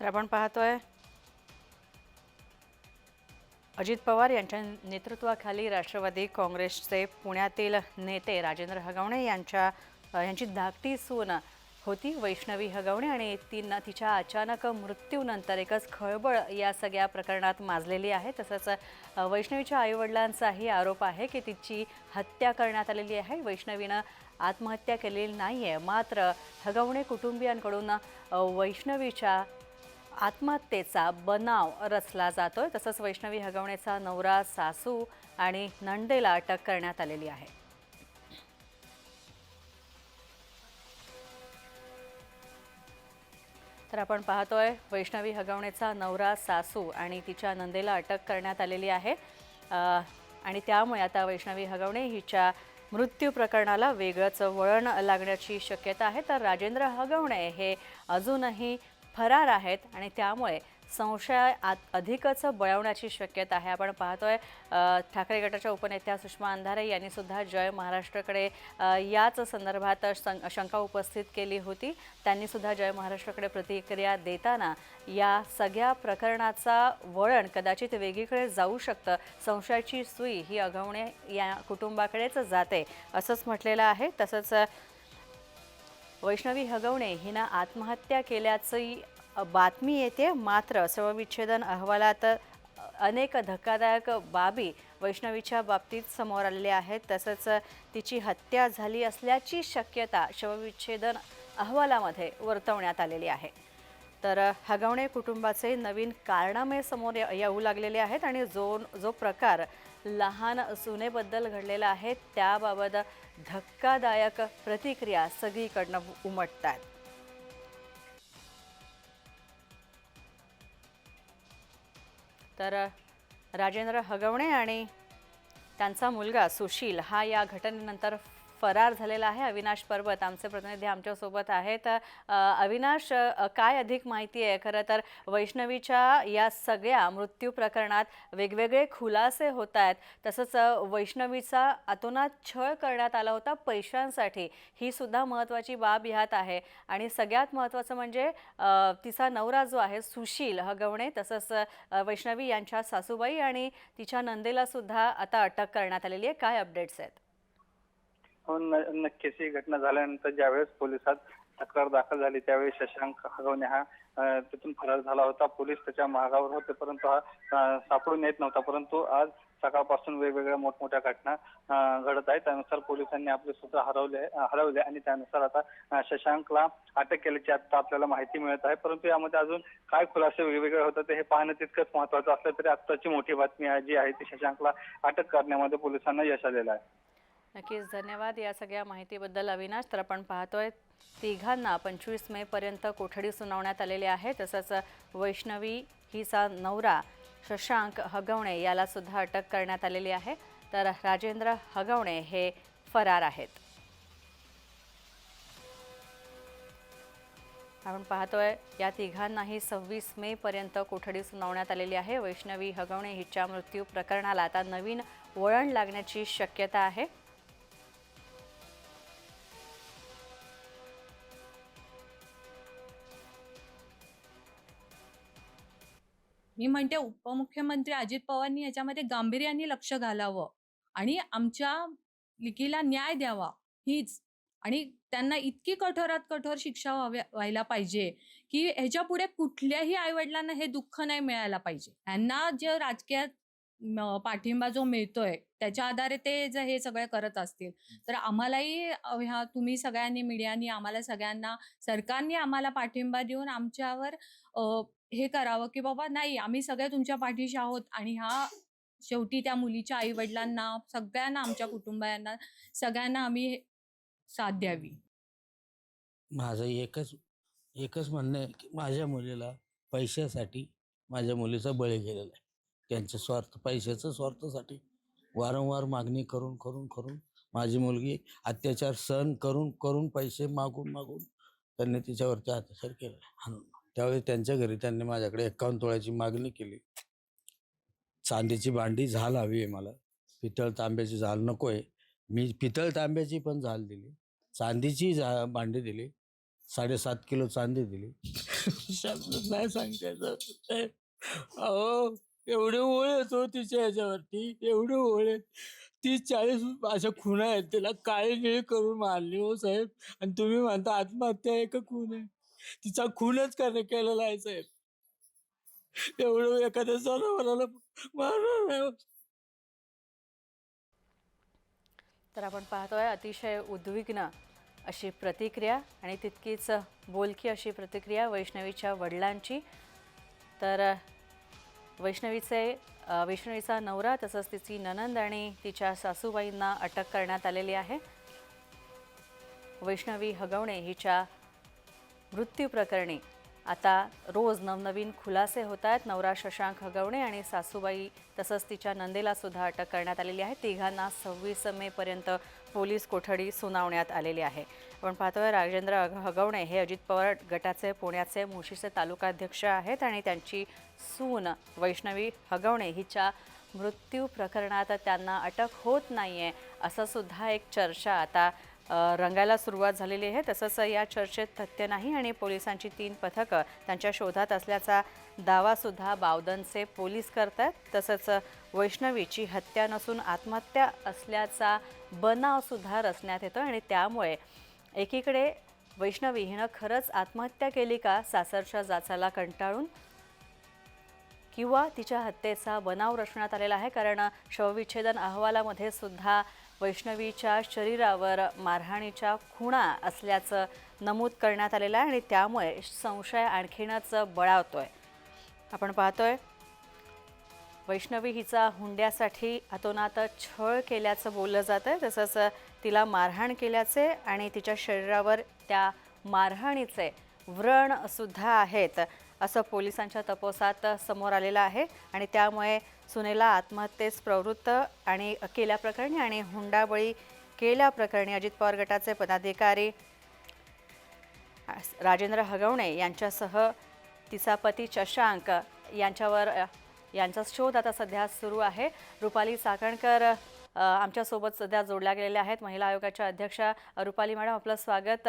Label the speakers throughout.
Speaker 1: तर आपण पाहतोय. अजित पवार यांच्या नेतृत्वाखाली राष्ट्रवादी काँग्रेसचे पुण्यातील नेते राजेंद्र हगवणे यांच्या यांची धाकटी सून होती वैष्णवी हगवणे आणि तिनं तिच्या अचानक मृत्यूनंतर एकच खळबळ या सगळ्या प्रकरणात माजलेली आहे. तसंच वैष्णवीच्या आईवडिलांचाही आरोप आहे की तिची हत्या करण्यात आलेली आहे. वैष्णवीनं आत्महत्या केलेली नाही आहे मात्र हगवणे कुटुंबियांकडून वैष्णवीच्या आत्महत्येचा बनाव रचला जातोय. तसंच वैष्णवी हगवणेचा नवरा सासू आणि नंदेला अटक करण्यात आलेली आहे. तर आपण पाहतोय वैष्णवी हगवणेचा नवरा सासू आणि तिच्या नंदेला अटक करण्यात आलेली आहे. आणि त्यामुळे आता वैष्णवी हगवणे हिच्या मृत्यू प्रकरणाला वेगळंच वळण लागण्याची शक्यता आहे. तर राजेंद्र हगवणे हे अजूनही फरार आहेत आणि त्यामुळे संशय अधिकच बळवण्याची शक्यता आहे. आपण पाहतोय ठाकरे गटाच्या उपनेत्या सुषमा अंधारे यांनी सुद्धा जय महाराष्ट्राकडे याच संदर्भात शं- शंका उपस्थित केली होती. त्यांनी सुद्धा जय महाराष्ट्राकडे प्रतिक्रिया देताना या सगळ्या प्रकरणाचा वळण कदाचित वेगळीकडे जाऊ शकतं. संशयाची सुई ही अगवणे या कुटुंबाकडेच जाते असंच म्हटलेलं आहे. तसंच वैष्णवी हगवणे हिनं आत्महत्या केल्याची बातमी येते. मात्र सर्वविच्छेदन अहवालात अनेक धक्कादायक बाबी वैष्णवीच्या बाबतीत समोर आलेल्या आहेत. तसंच तिची हत्या झाली असल्याची शक्यता शवविच्छेदन अहवालामध्ये वर्तवण्यात आलेली आहे. तर हगवणे कुटुंबाचे नवीन कारणामय समोर येऊ लागलेले आहेत आणि जो जो प्रकार लहान सुनेबद्दल घडलेलं आहे. त्याबाबत धक्कादायक प्रतिक्रिया सगळीकडनं उमटतात तर राजेंद्र हगवणे आणि त्यांचा मुलगा सुशील हा या घटनेनंतर फरार झालेला आहे अविनाश पर्वत आमचे प्रतिनिधी आमच्यासोबत आहेत. अविनाश काय अधिक माहिती आहे? खरं तर वैष्णवीच्या या सगळ्या मृत्यू प्रकरणात वेगवेगळे खुलासे होत आहेत. तसंच वैष्णवीचा अतोनात छळ करण्यात आला होता पैशांसाठी. ही सुद्धा महत्त्वाची बाब ह्यात आहे. आणि सगळ्यात महत्त्वाचं म्हणजे तिचा नवरा जो आहे सुशील हगवणे तसंच वैष्णवी यांच्या सासूबाई आणि तिच्या नंदेला सुद्धा आता अटक करण्यात आलेली आहे. काय अपडेट्स आहेत?
Speaker 2: हो नक्कीच. ही घटना झाल्यानंतर ज्यावेळेस पोलिसात तक्रार दाखल झाली त्यावेळी शशांक हगवणे हा तिथून फरार झाला होता. पोलीस त्याच्या मागावर होते परंतु हा सापडून येत नव्हता. परंतु आज सकाळपासून वेगवेगळ्या मोठमोठ्या घटना घडत आहेत. त्यानुसार पोलिसांनी आपले सूत्र हरवले हरवले आणि त्यानुसार आता शशांकला अटक केल्याची आता आपल्याला माहिती मिळत आहे. परंतु यामध्ये अजून काय खुलासे वेगवेगळे होतात हे पाहणं तितकंच महत्वाचं असलं तरी आत्ताची मोठी बातमी आहे जी आहे ती शशांकला अटक करण्यामध्ये पोलिसांना यश आलेलं आहे.
Speaker 1: नक्कीच धन्यवाद या सगळ्या माहितीबद्दल अविनाश. तर आपण पाहतोय तिघांना पंचवीस मे पर्यंत कोठडी सुनावण्यात आलेली आहे. तसंच वैष्णवी हिचा नवरा शशांक हगवणे याला सुद्धा अटक करण्यात आलेली आहे. तर राजेंद्र हगवणे हे फरार आहेत. आपण पाहतोय या तिघांनाही सव्वीस मे पर्यंत कोठडी सुनावण्यात आलेली आहे. वैष्णवी हगवणे हिच्या मृत्यू प्रकरणाला आता नवीन वळण लागण्याची शक्यता आहे.
Speaker 3: मी म्हणते उपमुख्यमंत्री अजित पवारांनी याच्यामध्ये गांभीर्याने लक्ष घालावं आणि आमच्या लिकीला न्याय द्यावा हीच. आणि त्यांना इतकी कठोरात कठोर शिक्षा व्हाव्या व्हायला पाहिजे की ह्याच्या पुढे कुठल्याही आईवडिलांना हे दुःख नाही मिळायला पाहिजे. त्यांना जे राजकीयात पाठिंबा जो मिळतोय त्याच्या आधारे ते जर हे सगळं करत असतील. तर आम्हालाही ह्या तुम्ही सगळ्यांनी मीडियानी आम्हाला सगळ्यांना सरकारने आम्हाला पाठिंबा देऊन आमच्यावर हे करावं की बाबा नाही आम्ही सगळे तुमच्या पाठीशी आहोत आणि हा शेवटी त्या मुलीच्या आई वडिलांना सगळ्यांना आमच्या कुटुंबियांना सगळ्यांना आम्ही साथ द्यावी.
Speaker 4: माझं एकच एकच म्हणणं आहे की माझ्या मुलीला पैशासाठी माझ्या मुलीचा बळी गेलेला आहे. त्यांच्या स्वार्थ पैशाचं स्वार्थासाठी वारंवार मागणी करून करून करून माझी मुलगी अत्याचार सहन करून करून पैसे मागून मागून त्यांनी तिच्यावरती अत्याचार केला आणून त्यावेळी त्यांच्या घरी त्यांनी माझ्याकडे एकावन्न तोळ्याची मागणी केली. चांदीची भांडी झाल हवी आहे मला. पितळ तांब्याची झाल नको आहे मी पितळ तांब्याची पण झाल दिली. चांदीची झा भांडी दिली. साडेसात किलो चांदी दिली. शब्द नाही सांगता अहो एवढे ओळ येतो हो तिच्या ह्याच्यावरती एवढे ओळ आहेत तीस चाळीस अशा खुणा आहेत तिला काळी निळी करून मारली हो साहेब. आणि तुम्ही म्हणता आत्महत्या आहे का खून आहे. तिचा खूनच करणे केलेला आहे साहेब. एवढं एखाद्या जनावराला मारणार नाही हो.
Speaker 1: तर आपण पाहतोय अतिशय उद्विग्न अशी प्रतिक्रिया आणि तितकीच बोलकी अशी प्रतिक्रिया वैष्णवीच्या वडिलांची. तर वैष्णवीचे वैष्णवीचा नवरा तसंच तिची ननंद आणि तिच्या सासूबाईंना अटक करण्यात आलेली आहे. वैष्णवी हगवणे हिच्या मृत्यू प्रकरणी आता रोज नवनवीन खुलासे होत आहेत. नवरा शशांक हगवणे आणि सासूबाई तसंच तिच्या नंदेलासुद्धा अटक करण्यात आलेली आहे. तिघांना सव्वीस मेपर्यंत पोलीस कोठडी सुनावण्यात आलेली आहे. आपण पाहतोय राजेंद्र हगवणे हे अजित पवार गटाचे पुण्याचे मुशीचे तालुकाध्यक्ष आहेत आणि त्यांची सून वैष्णवी हगवणे हिच्या मृत्यू प्रकरणात त्यांना अटक होत नाही असं सुद्धा एक चर्चा आता रंगायला सुरुवात झालेली आहे. तसंच या चर्चेत तथ्य नाही आणि पोलिसांची तीन पथकं त्यांच्या शोधात असल्याचा दावासुद्धा बावदनचे पोलीस करत आहेत तसंच वैष्णवीची हत्या नसून आत्महत्या असल्याचा बनावसुद्धा रचण्यात येतो आणि त्यामुळे एकीकडे वैष्णवी हिनं खरंच आत्महत्या केली का सासरच्या जाचाला कंटाळून? किंवा तिच्या हत्येचा बनाव रचण्यात आलेला आहे कारण शवविच्छेदन अहवालामध्ये सुद्धा वैष्णवीच्या शरीरावर मारहाणीच्या खुणा असल्याचं नमूद करण्यात आलेलं आहे आणि त्यामुळे संशय आणखीनच बळावतोय. आपण पाहतोय वैष्णवी हिचा हुंड्यासाठी अतोनात छळ केल्याचं बोललं जातं आहे तसंच तिला मारहाण केल्याचे आणि तिच्या शरीरावर त्या मारहाणीचे व्रण सुद्धा आहेत असं पोलिसांच्या तपासात समोर आलेलं आहे. आणि त्यामुळे सुनेला आत्महत्येस प्रवृत्त आणि केल्याप्रकरणी आणि हुंडाबळी केल्याप्रकरणी अजित पवार गटाचे पदाधिकारी राजेंद्र हगवणे यांच्यासह तिचा पती शशांक यांच्यावर यांचा शोध आता सध्या सुरू आहे. रुपाली चाकणकर आमच्यासोबत सध्या जोडल्या गेलेल्या आहेत. महिला आयोगाच्या अध्यक्षा रुपाली मॅडम आपलं स्वागत.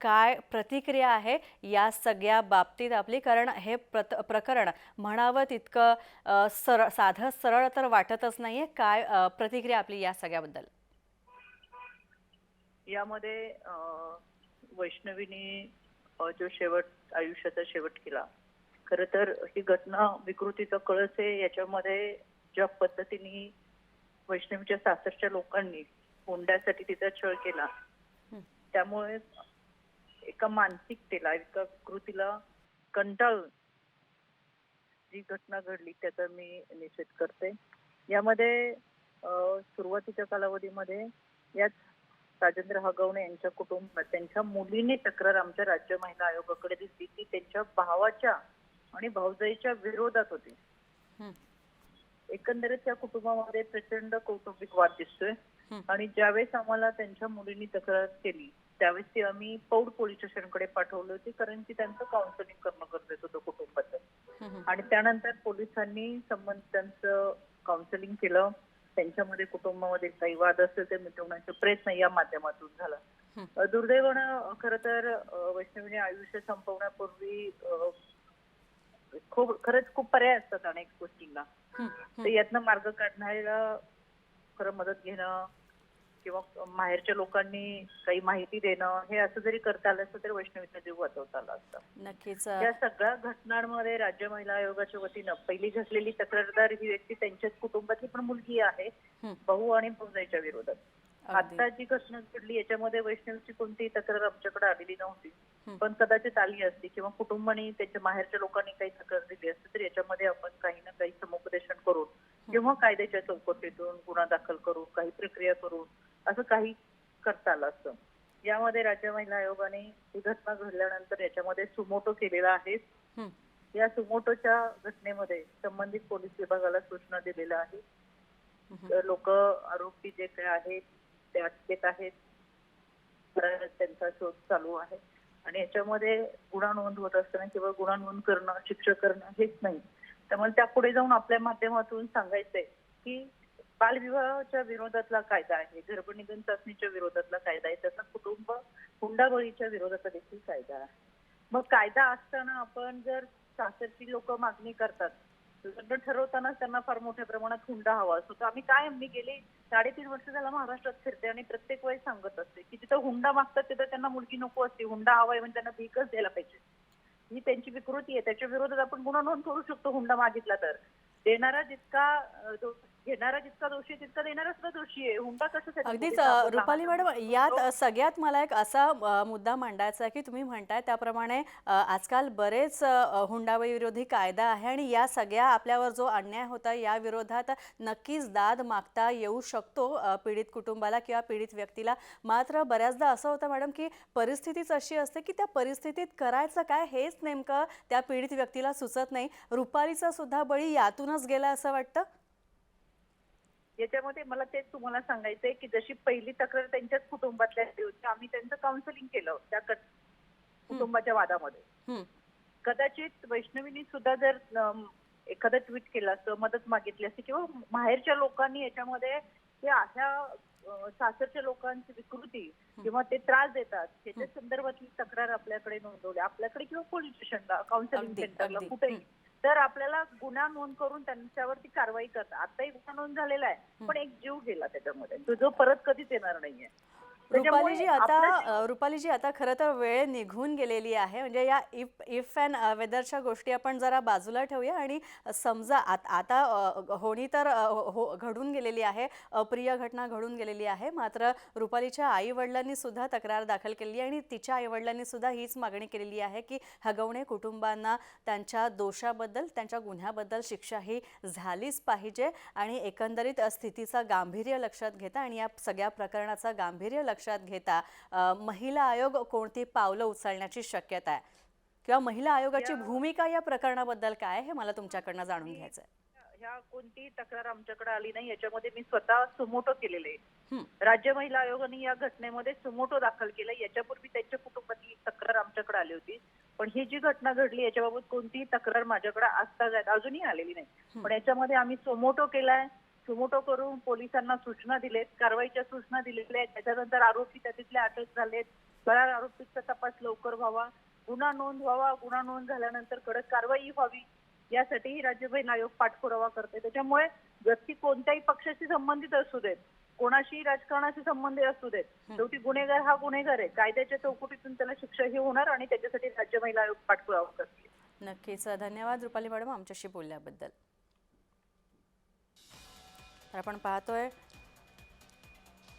Speaker 1: काय प्रतिक्रिया आहे या सगळ्या बाबतीत आपली? कारण हे प्रत प्रकरण म्हणावं तितकं सर साधं सरळ तर वाटतच नाही आहे काय प्रतिक्रिया आपली या सगळ्याबद्दल?
Speaker 5: यामध्ये अं, वैष्णवीने जो शेवट आयुष्याचा शेवट केला खर तर ही घटना विकृतीचा कळस आहे याच्यामध्ये ज्या पद्धतीने वैष्णवीच्या सासरच्या लोकांनी हुंड्यासाठी तिचा छळ केला. त्यामुळे एका मानसिकतेला एका कृतीला कंटाळून जी घटना घडली त्याचा मी निषेध करते यामध्ये सुरुवातीच्या कालावधीमध्ये याच राजेंद्र हगवणे यांच्या कुटुंबात त्यांच्या मुलीने तक्रार आमच्या राज्य महिला आयोगाकडे दिली ती त्यांच्या भावाच्या आणि भाऊजाईच्या विरोधात होती. एकंदरीत त्या कुटुंबामध्ये प्रचंड कौटुंबिक वाद दिसतोय. आणि ज्यावेळेस आम्हाला त्यांच्या मुलीने तक्रार केली त्यावेळेस ती आम्ही पौड पोलीस स्टेशनकडे पाठवली होती कारण की त्यांचं काउन्सिलिंग करणं गरजेचं होतं कुटुंबाचं. आणि त्यानंतर पोलिसांनी संबंधितांचं काउन्सिलिंग केलं. त्यांच्यामध्ये कुटुंबामध्ये काही वाद असेल ते मिटवण्याचा प्रयत्न या माध्यमातून झाला. दुर्दैवानं खर तर वैष्णवीने आयुष्य संपवण्यापूर्वी खूप खरंच खूप पर्याय असतात अनेक गोष्टींना
Speaker 1: हं,
Speaker 5: तर यातनं मार्ग काढण्याला खरं मदत घेणं किंवा माहेरच्या लोकांनी काही माहिती देणं हे असं जरी करता आलं असतं तरी वैष्णवीचा जीव वाचवता आला असता
Speaker 1: नक्कीच
Speaker 5: या सगळ्या घटनांमध्ये राज्य महिला आयोगाच्या वतीनं पहिली घडलेली तक्रारदार ही व्यक्ती त्यांच्याच कुटुंबातली पण मुलगी आहे
Speaker 1: हं.
Speaker 5: भाऊ आणि भाऊजाईच्या विरोधात. आता जी घटना घडली याच्यामध्ये वैष्णवीची कोणतीही तक्रार आमच्याकडे आलेली नव्हती. पण कदाचित आली असती किंवा कुटुंबाने त्यांच्या माहेरच्या लोकांनी काही तक्रार दिली असती तर याच्यामध्ये आपण काही ना काही समुपदेशन करून किंवा कायद्याच्या चौकटीतून गुन्हा दाखल करून काही प्रक्रिया करून असं काही करता आलं असतं. यामध्ये राज्य महिला आयोगाने ही घटना घडल्यानंतर याच्यामध्ये सुमोटो केलेला आहे. या सुमोटोच्या घटनेमध्ये संबंधित पोलीस विभागाला सूचना दिलेल्या आहेत. लोक आरोपी जे काय आहेत ते अटकेत आहेत. तर त्यांचा शोध चालू आहे. आणि याच्यामध्ये गुन्हा नोंद होत असताना किंवा गुन्हा नोंद करणं शिक्षा करणं हेच नाही. त्यामुळे त्या पुढे जाऊन आपल्या माध्यमातून सांगायचंय की बालविवाहाच्या विरोधातला कायदा आहे गर्भनिधन चाचणीच्या विरोधातला कायदा आहे तसा कुटुंब हुंडाबळीच्या विरोधातला देखील कायदा आहे. मग कायदा असताना आपण जर सासरची लोक मागणी करतात लग्न ठरवताना त्यांना फार मोठ्या प्रमाणात हुंडा हवा असतो. तर आम्ही काय मी गेली साडेतीन वर्ष झाला महाराष्ट्रात फिरते आणि प्रत्येक वेळेस सांगत असते की जिथं हुंडा मागतात तिथं त्यांना मुलगी नको असते. हुंडा हवाय म्हणजे त्यांना भीकच द्यायला पाहिजे. ही त्यांची विकृती आहे. त्याच्या विरोधात आपण गुन्हा नोंद करू शकतो हुंडा मागितला तर. देणारा जितका घेणारा जितका दोषी आहे तितका देणारा सुद्धा दोषी आहे. हुंडा कशासाठी
Speaker 1: अगदीच? अ, रुपाली मॅडम यात अ, सगळ्यात मला एक असा अ, मुद्दा मांडायचा आहे की तुम्ही म्हणताय त्याप्रमाणे अ, आजकाल बरेच अ, हुंडाबळी विरोधी कायदा आहे आणि या सगळ्या आपल्यावर जो अन्याय होता या विरोधात नक्कीच दाद मागता येऊ शकतो अ, पीडित कुटुंबाला किंवा पीडित व्यक्तीला. मात्र बऱ्याचदा असं होतं मॅडम की परिस्थितीच अशी असते की त्या परिस्थितीत करायचं काय हेच नेमकं त्या पीडित व्यक्तीला सुचत नाही. रुपालीचा सुद्धा बळी यातूनच गेला असं वाटतं?
Speaker 5: याच्यामध्ये मला तेच तुम्हाला सांगायचंय की जशी पहिली तक्रार त्यांच्याच कुटुंबातल्या होती आम्ही त्यांचं काउन्सिलिंग केलं त्या कट- कुटुंबाच्या वादामध्ये. कदाचित वैष्णवीनी सुद्धा जर एखादं ट्विट केलं असतं मदत मागितली असती किंवा माहेरच्या लोकांनी याच्यामध्ये ते अशा सासरच्या लोकांची विकृती किंवा ते त्रास देतात त्याच्या संदर्भातली तक्रार आपल्याकडे नोंदवली. आपल्याकडे किंवा पोलीस स्टेशनला काउन्सिलिंग सेंटरला. कुठेही. तर आपल्याला गुन्हा नोंद करून त्यांच्यावरती कारवाई करतात आताही गुन्हा नोंद झालेला आहे पण एक जीव गेला त्याच्यामध्ये. तो जो परत कधीच येणार नाहीये.
Speaker 1: रुपालीजी आता रुपालीजी आता खरं तर वेळ निघून गेलेली आहे. म्हणजे या इफ इफ अँड वेदरच्या गोष्टी आपण जरा बाजूला ठेवूया आणि समजा आत- आता होणी तर हो घडून गेलेली आहे. अप्रिय घटना घडून गेलेली आहे. मात्र रुपालीच्या आई वडिलांनी सुद्धा तक्रार दाखल केली आहे आणि तिच्या आई वडिलांनी सुद्धा हीच मागणी केलेली आहे की हगवणे कुटुंबांना त्यांच्या दोषाबद्दल त्यांच्या गुन्ह्याबद्दल शिक्षा ही झालीच पाहिजे आणि एकंदरीत स्थितीचं गांभीर्य लक्षात घेता आणि या सगळ्या प्रकरणाचं गांभीर्य लक्षात घेता अ, महिला आयोग कोणती पावलं उचलण्याची शक्यता आहे? किंवा महिला आयोगाची भूमिका या प्रकरणाबद्दल काय हे मला तुमच्याकडनं जाणून घ्यायचं आहे
Speaker 5: ह्या कोणतीही तक्रार आमच्याकडे आली नाही याच्यामध्ये मी स्वतः सुमोटो केलेले. राज्य महिला आयोगाने या घटनेमध्ये सुमोटो दाखल केलं. याच्यापूर्वी त्यांच्या कुटुंबातली तक्रार आमच्याकडे आली होती. पण ही जी घटना घडली याच्याबाबत कोणतीही तक्रार माझ्याकडे आजतागायत अजूनही आलेली नाही. पण याच्यामध्ये आम्ही सुमोटो केलाय. सुमोटो करून पोलिसांना सूचना दिलेत कारवाईच्या सूचना दिलेल्या आहेत. त्याच्यानंतर आरोपी त्यातले अटक झालेत. फरार आरोपीचा तपास लवकर व्हावा. गुन्हा नोंद व्हावा. गुन्हा नोंद झाल्यानंतर कडक कारवाई व्हावी. यासाठीही राज्य महिला आयोग पाठपुरावा करते त्याच्यामुळे व्यक्ती कोणत्याही पक्षाशी संबंधित असू देत कोणाशी राजकारणाशी संबंधित असू देत शेवटी गुन्हेगार हा गुन्हेगार आहे. कायद्याच्या चौकटीतून त्याला शिक्षा ही होणार आणि त्याच्यासाठी राज्य महिला आयोग पाठपुरावा करते
Speaker 1: नक्कीच. धन्यवाद रुपाली मॅडम आमच्याशी बोलल्याबद्दल. तर आपण पाहतोय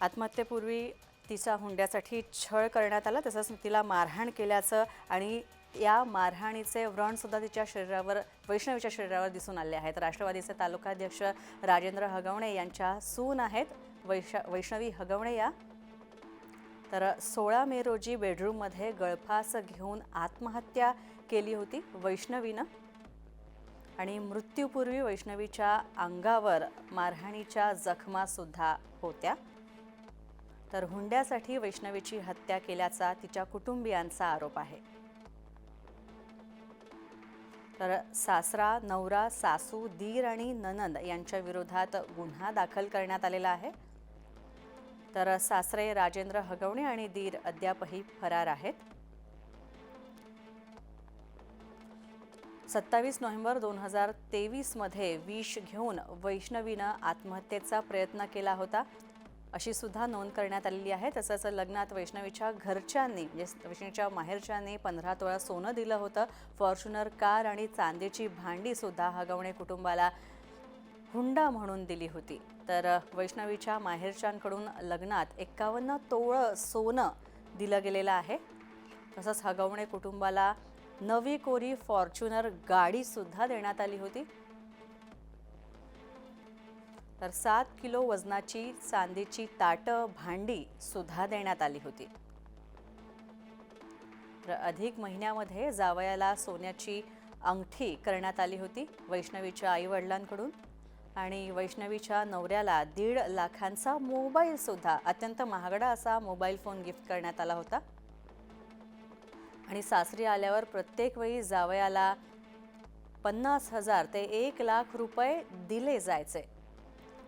Speaker 1: आत्महत्येपूर्वी तिचा हुंड्यासाठी छळ करण्यात आला तसंच तिला मारहाण केल्याचं आणि या मारहाणीचे व्रणसुद्धा तिच्या शरीरावर वैष्णवीच्या शरीरावर दिसून आले आहेत. राष्ट्रवादीचे तालुकाध्यक्ष राजेंद्र हगवणे यांच्या सून आहेत. वैश वैष्णवी हगवणे या. तर सोळा मे रोजी बेडरूममध्ये गळफास घेऊन आत्महत्या केली होती वैष्णवीनं. आणि मृत्यूपूर्वी वैष्णवीच्या अंगावर मारहाणीच्या जखमासुद्धा होत्या. तर हुंड्यासाठी वैष्णवीची हत्या केल्याचा तिच्या कुटुंबियांचा आरोप आहे. तर सासरा नवरा सासू दीर आणि ननंद यांच्या विरोधात गुन्हा दाखल करण्यात आलेला आहे. तर सासरे राजेंद्र हगवणे आणि दीर अद्यापही फरार आहेत. सत्तावीस नोव्हेंबर दोन हजार तेवीसमध्ये विष घेऊन वैष्णवीनं आत्महत्येचा प्रयत्न केला होता. अशी सुद्धा नोंद करण्यात आलेली आहे. तसंच लग्नात वैष्णवीच्या घरच्यांनी म्हणजे वैष्णवीच्या माहेरच्यांनी पंधरा तोळा सोनं दिलं होतं. फॉर्च्युनर कार आणि चांदीची भांडीसुद्धा हगवणे कुटुंबाला हुंडा म्हणून दिली होती. तर वैष्णवीच्या माहेरच्यांकडून लग्नात एक्कावन्न तोळं सोनं दिलं गेलेलं आहे. तसंच हगवणे कुटुंबाला नवी कोरी फॉर्च्युनर गाडी सुद्धा देण्यात आली होती. तर सात किलो वजनाची चांदीची ताटं भांडी सुद्धा देण्यात आली होती. तर अधिक महिन्यामध्ये जावयाला सोन्याची अंगठी करण्यात आली होती वैष्णवीच्या आई वडिलांकडून आणि वैष्णवीच्या नवऱ्याला दीड लाखांचा मोबाईल सुद्धा अत्यंत महागडा असा मोबाईल फोन गिफ्ट करण्यात आला होता. आणि सासरी आल्यावर प्रत्येक वेळी जावयाला पन्नास हजार ते एक लाख रुपये दिले जायचे.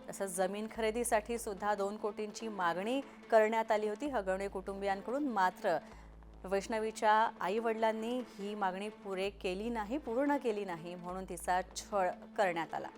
Speaker 1: तसंच जमीन खरेदीसाठी सुद्धा दोन कोटींची मागणी करण्यात आली होती. हगवणे कुटुंबियांकडून मात्र वैष्णवीच्या आईवडिलांनी ही मागणी पुरे केली नाही पूर्ण केली नाही म्हणून तिचा छळ करण्यात आला.